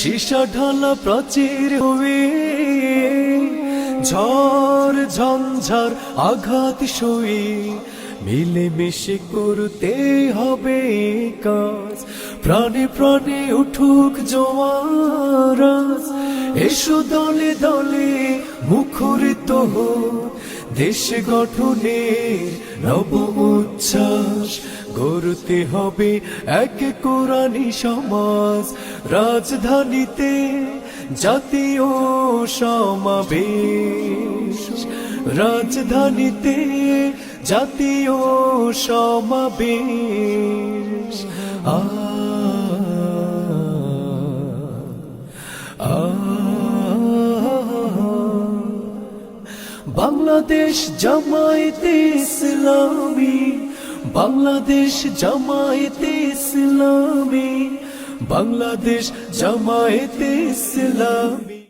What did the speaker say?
সীসা ঢালা প্রাচীর হয়ে ঝড় ঝঞ্ঝার আঘাত সয়ে মিলে মিশে করতে হবে কাজ। প্রাণে প্রাণে উঠুক জোয়ারাজ এসো দলে দলে মুখরিত হোক দেশ গঠনের নব উচ্ছ্বাস। গড়তে হবে এক কোরআনি সমাজ। রাজধানীতে জাতীয় সমাবেশ রাজধানীতে জাতীয় সমাবেশ আ বাংলাদেশ জামায়াতে ইসলামী বাংলাদেশ জামায়াতে ইসলামী বাংলাদেশ জামায়াতে ইসলামী।